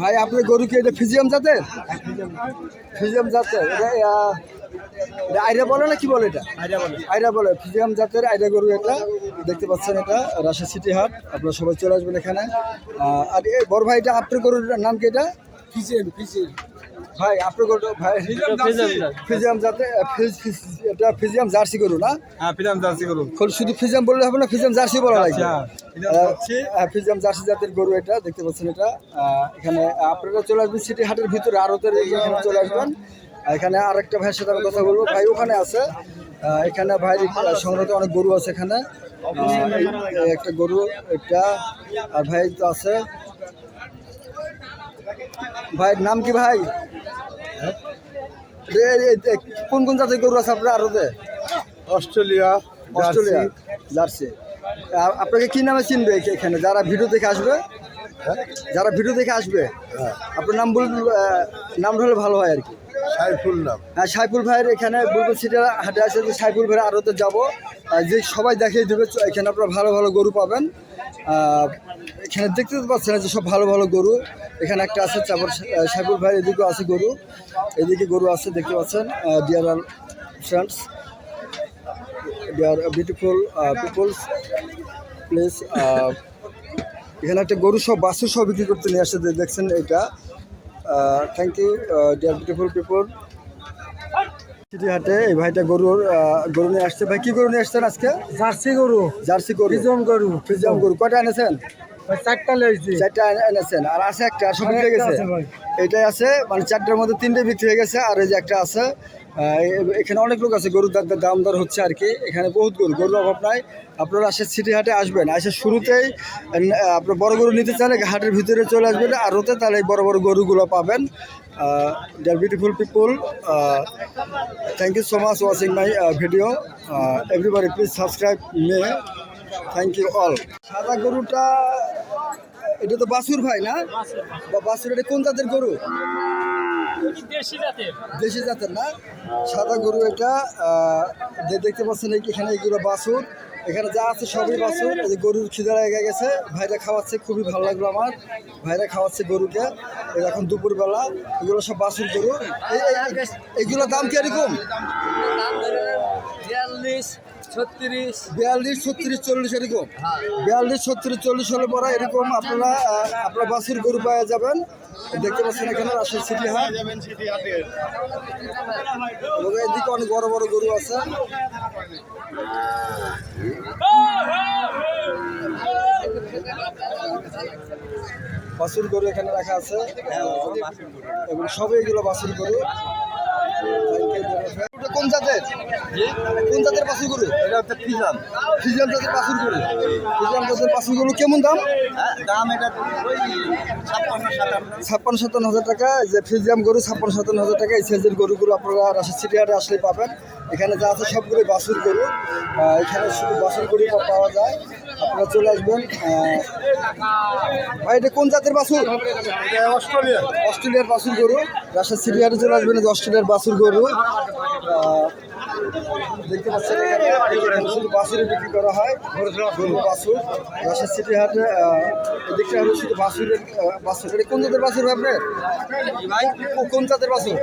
ভাই আপনার গরু কি এটা ফিজিয়াম জাতের? ফিজিয়াম জাতের। এটা আইরা বলে না কি বলে এটা? আইরা বলে। ফিজিয়াম জাতের আইরা গরু এটা। দেখতে পাচ্ছেন এটা রাজশাহী সিটি হাট। আপনারা সবাই চলে আসবেন এখানে। আর এই বড় ভাই এটা আপনার গরুর নাম কি এটা? ফিজেন ফিজেন ভাই আপনার গরু ভাই ফিজিয়াম জাতে। ফিজ ফিজ- এটা ফিজিয়াম জার্সি গরু না? হ্যাঁ ফিলাম জার্সি করুন খালি শুধু ফিজিয়াম বললে হবে না ফিজিয়াম জার্সি বলা লাগবে। আচ্ছা, ফিজিয়াম জার্সি। জাতের গরু এটা দেখতে পাচ্ছেন এটা। এখানে আপনারা চলে আসবেন সিটি হাটের ভিতরে আরতের এখানে চলে আসবেন। আর এখানে আরেকটা ভাইয়ের সাথে আমি কথা বলব। ভাই ওখানে আছে। এখানে ভাই সংগ্রহ অনেক গরু আছে এখানে। একটা গরু এটা আর ভাই তো আছে। ভাইয়ের নাম কি ভাই? কোন কোন জাতের গরু আছে আপনার আরতে অস্ট্রেলিয়া অস্ট্রেলিয়া জার্সি। আপনাকে কি নামে চিনবে এখানে? যারা ভিডিও দেখে আসবে? যারা ভিডিও দেখে আসবে? আপনার নাম বল নাম হলে ভালো হয় আর কি। সাইফুল নাম। হ্যাঁ সাইফুল ভাইয়ের এখানে বুলবুল সিটি হাটে আছে যে সাইফুল ভাইয়ের আরতে যাব। যে সবাই দেখিয়ে দেবে এখানে আপনারা ভালো ভালো গরু পাবেন। এখানে দেখতে তো পাচ্ছেন যে সব ভালো ভালো গরু। এখানে একটা আছে তারপর সাইফুল ভাইয়ের এদিকেও আছে গরু। এদিকে গরু আছে দেখতে পাচ্ছেন dear friends. They are beautiful peoples place এখানে একটা গরু সব বাসু সব বিক্রি করতে নিয়ে আসছে যে দেখছেন এটা। Thank you dear beautiful people city হাটে এই ভাইটা গরুর গরু নিয়ে আসছে। ভাই কি গরু নিয়ে আসছেন আজকে? জার্সি গরু। জার্সি গরু। ফিজন গরু। ফ্রিজাম গরু। কয়টা এনেছেন? চারটা লইছি চারটা এনেছেন। আর আছে একটা সব বিক্রি হয়ে গেছে? এটাই আছে মানে চারটার মধ্যে তিনটে বিক্রি হয়ে গেছে আর এই যে একটা আছে এখানে অনেক লোক আছে, গরুর দাম দর হচ্ছে আর কি। এখানে বহুত গরু, গরুর অভাব নাই। আপনারা আসে সিটি হাটে আসবেন, আসে শুরুতেই আপনার বড় গরু নিতে চাইলে হাটের ভিতরে চলে আসবেন আর ওতে তাহলে বড় বড় গরুগুলো পাবেন। Dear beautiful people thank you so much watching my video everybody please subscribe me thank you all সাদা গরুটা, এটা তো বাসুর ভাই না? বাসুর এটা কোন জাতের গরু? দেশি জাতের? না সাদা গরু এটা যে দেখতে পাচ্ছেন এখানে এইগুলো বাসুর এখানে যা আছে সবই বাসুর এই গরুর খিদে লেগে গেছে ভাইরা খাওয়াচ্ছে খুবই ভালো লাগল আমার ভাইরা খাওয়াচ্ছে গরুকে এখন দুপুরবেলা এগুলো সব বাসুর গরু এই- এই- এই- এগুলোর দাম কি এরকম ছত্রিশ। বিয়াল্লিশ ছত্রিশ চল্লিশ এরকম। বিয়াল্লিশ ছত্রিশ চল্লিশ হলে পরে এরকম আপনারা আপনারা বাসুর গরু পাওয়া যাবেন। দেখতে পাচ্ছেন এখানে রাজশাহী সিটি হাট। এবং এদিকে অনেক বড় বড় গরু আছে। বাসুর গরু এখানে রাখা আছে। এবং সবই এগুলো বাসুর গরু। কোন জাতের? কোন জাতের পাশি গরু? এটা হচ্ছে ফিজান ফিজান জাতের বাসুর গরু। ফিজিয়াম জাতের বাসুর গরু কেমন দাম? দাম এটা ছাপ্পান্ন সাতান্ন। হাজার টাকা। যে ফিজিয়াম গরু ছাপ্পান্ন সাতান্ন হাজার টাকা। এই সাইজের গরুগুলো আপনারা রাশি সিটিয়ারে আসলে পাবেন। এখানে যা আছে সবগুলো বাসুর গরু। এখানে শুধু বাসুর গরু পাওয়া যায়। আপনারা চলে আসবেন। ভাই এটা কোন জাতের বাসুর অস্ট্রেলিয়ার। অস্ট্রেলিয়া অস্ট্রেলিয়ার বাসুর গরু। রাজশাহী সিরিয়ারে চলে আসবেন অস্ট্রেলিয়ার বাসুর গরু। দেখতে পাচ্ছেন এখানে বিক্রি করা হয়। গরু বাসুর রাজশাহী সিটি হাটে এদিকটা হলো শুধু বাসুরের বাসুর এটা কোন জাতের বাসুর আপনার? ভাই কোন জাতের বাসুর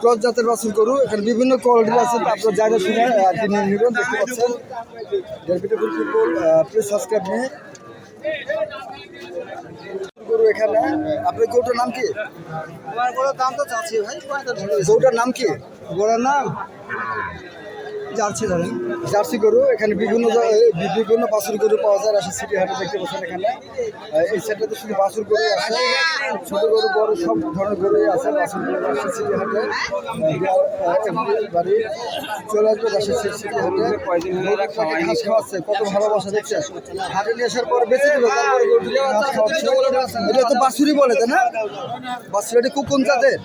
ক্রস জাতের বাছুর গরু। এখানে বিভিন্ন কোয়ালিটির আছে আপনারা জায়গা শুনে কিনে নেবেন দেখতে পাচ্ছেন। Beautiful people please subscribe me গরু এখানে। আপনার গরুটার নাম কি? কোনো দাম তো চাচ্ছি ভাই গরুটার নাম কি? গরুর নাম? জার্সি ধরেন। জার্সি গরু, এখানে বিভিন্ন বিভিন্ন বাছুর গরু পাওয়া যায় রাশি সিটি হাটে দেখতে পাচ্ছেন এখানে। এই সাইডটাতে শুধু বাছুর গরু আছে ছোট গরু, বড় সব ধরনের গরুই আছে বাছুর গরু রাশি সিটি হাটে। বাড়ি চলে আসবে রাশি সিটি হাটে। খাওয়াচ্ছে, কত ভালোবাসা দেখছে হাটে নিয়ে আসার পর বেঁচে এটা তো বাছুরই বলে, তাই না? এটা কোন জাতের?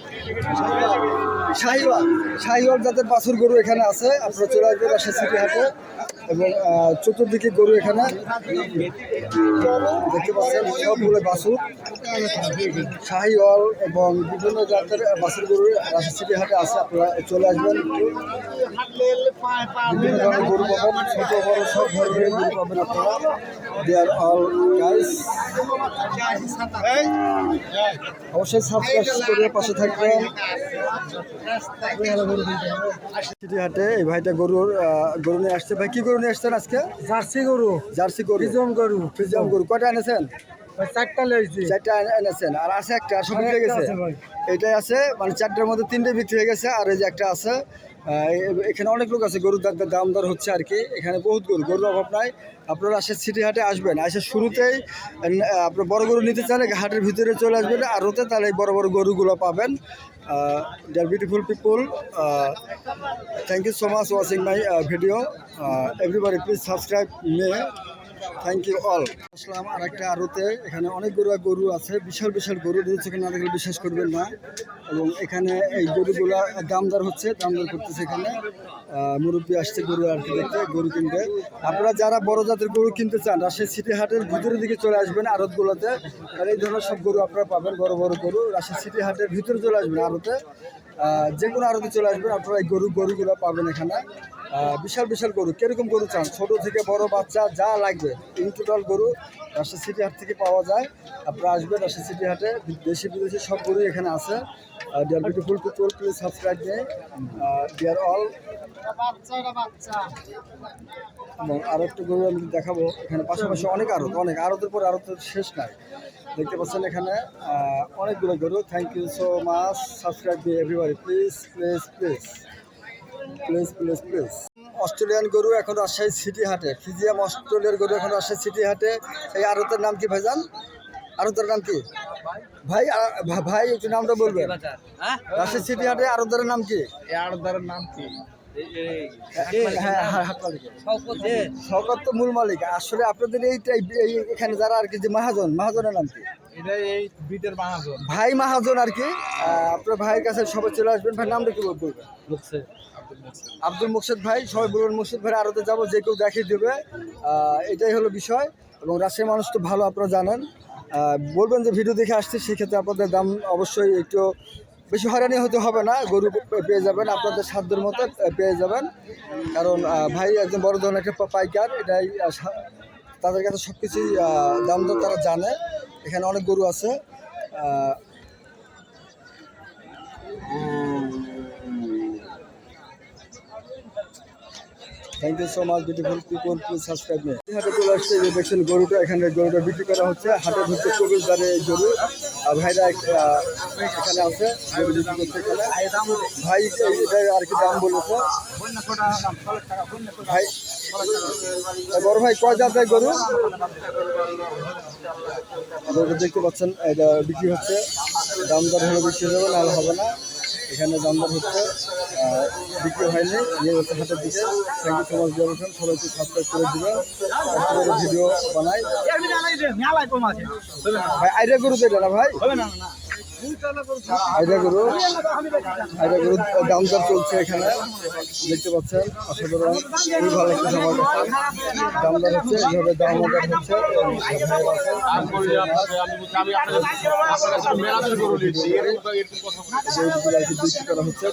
শাহিওয়াল। শাহিওয়াল জাতের বাছুর গরু এখানে আছে, আপনারা চলে আসবেন রাজশাহী সিটি হাটে। এবং চতুর্দিকে গরু এখানে। দেখতে পাচ্ছেন, সবগুলো বাসুর হল এবং বিভিন্ন জাতের বাসুর গরু রাজশাহী সিটি হাটে আসে আপনারা চলে আসবেন। বিভিন্ন ধরনের গরু পাবেন ছোট বড় সব ধরনের গরু পাবেন আপনারা দে আর অল গাইস অবশ্যই সাবস্ক্রাইব করে পাশে থাকবেন। সিটি হাটে এই ভাইটা গরুর গরু নিয়ে আসছে। ভাই কি গরু নিয়ে আসছেন আজকে? জার্সি গরু। জার্সি গরু। ফিজম গরু। ফ্রিজিয়াম গরু। কয়টা এনেছেন? চারটা লেগেছি চারটা এনেছেন। আর আছে একটা সব হয়ে গেছে? এটাই আছে মানে চারটার মধ্যে তিনটে বিক্রি হয়ে গেছে আর এই যে একটা আছে এখানে অনেক লোক আছে, গরুর দাম দর হচ্ছে আর কি। এখানে বহুত গরু, গরুর অভাব নাই। আপনারা আসে সিটি হাটে আসবেন, আসে শুরুতেই আপনার বড় গরু নিতে চাইলে হাটের ভিতরে চলে আসবেন, আর ওতে তাহলে বড় বড় গরুগুলো পাবেন। Dear beautiful people thank you so much watching my video everybody please subscribe me thank you all আসলাম আর একটা আরতে। এখানে অনেক গরু আছে, বিশাল বিশাল গরু নিজের চোখে না দেখলে বিশ্বাস করবেন না। এবং এখানে এই গরুগুলা দামদার হচ্ছে, দামদার করতেছে এখানে। মুরব্বী আসছে গরু আর কি দেখতে, গরু কিনতে। আপনারা যারা বড় জাতের গরু কিনতে চান, রাজশাহী সিটি হাটের ভিতরের দিকে চলে আসবেন আড়তগুলোতে। এই ধরনের সব গরু আপনারা পাবেন, বড় বড় গরু। রাজশাহী সিটি হাটের ভিতরে চলে আসবেন আড়তে। যে কোনো আড়তে চলে আসবেন, আপনারা এই গরু, গরুগুলো পাবেন এখানে। বিশাল বিশাল গরু। কীরকম গরু চান? ছোট থেকে বড় বাচ্চা, যা লাগবে। ইন গরু রাজশাহী সিটি হাট থেকে পাওয়া যায়। আপনারা আসবেন রাজশাহী সিটি হাটে। দেশি, বিদেশি সব গরুই এখানে আছে। Dear beautiful people please subscribe me dear all এবং আরও একটা গরু আমি দেখাবো। এখানে পাশাপাশি অনেক আড়ত, অনেক। আড়তের পর আড়তের শেষ নাই। দেখতে পাচ্ছেন এখানে অনেকগুলো গরু। Thank you so much subscribe me everybody please please please please please please Australian গরু এখন রাজশাহী সিটি হাটে। ফিজিয়াম অস্ট্রেলিয়ার গরু এখন রাজশাহী সিটি হাটে। এই আড়তের নাম কি ভাইজান? আড়তের নাম কি? ভাই ভাই একটু নামটা বলবেন। হ্যাঁ? রাজশাহী সিটি হাটে আড়তের নাম কি? আড়দারের নাম কি? হ্যাঁ হ্যাঁ শওকত তো মূল মালিক। আসলে আপনাদের এই এই এখানে যারা আর কি যে মাহাজন মাহাজনের নাম কি? ভাই মাহাজন আর কি। আপনার ভাইয়ের কাছে সবাই চলে আসবেন। ভাই নামটা কি বলবেন? আব্দুল মুর্শিদ ভাই সবাই বলবেন মুর্শিদ ভাই আরতে যাব যে কেউ দেখিয়ে দেবে। এটাই হলো বিষয়। এবং রাজশাহী মানুষ তো ভালো আপনারা জানেন। বলবেন যে ভিডিও দেখে আসছি সেক্ষেত্রে আপনাদের দাম অবশ্যই একটু বেশি হয়রানি হতে হবে না। গরু পেয়ে যাবেন আপনাদের সাধ্যের মতো পেয়ে যাবেন। কারণ ভাই একজন বড় ধরনের একটা পাইকার এটাই তাদের কাছে সব কিছুই দাম দর তারা জানে। এখানে অনেক গরু আছে। Thank you so much beautiful people please subscribe me হাটে চলে আসছে যে দেখছেন গরুটা, এখানে গরুটা বিক্রি করা হচ্ছে। হাটের ভিতরে চব্বিশ দারে গরু। আর ভাইরা এখানে আছে। ভাই এটা আর কি দাম বলেছে? ভাই বড় ভাই কয় জাতের গরু? দেখতে পাচ্ছেন এটা বিক্রি হচ্ছে। দাম দর হলে বিক্রি হবে নাহলে হবে না। এখানে দাম দর হচ্ছে বিক্রি হয়নি। নিয়ে যাচ্ছে হাটের দিকে থ্যাংক ইউ সো মাচ সবাইকে সাবস্ক্রাইব করে দিবেন। ভিডিও বানাই। ভাই আইডিয়া গরু তো এটা না ভাই চলছে এখানে। দেখতে পাচ্ছেন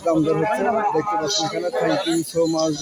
দাম দর হচ্ছে হচ্ছে। দেখতে পাচ্ছেন এখানে থ্যাংক ইউ সো মাচ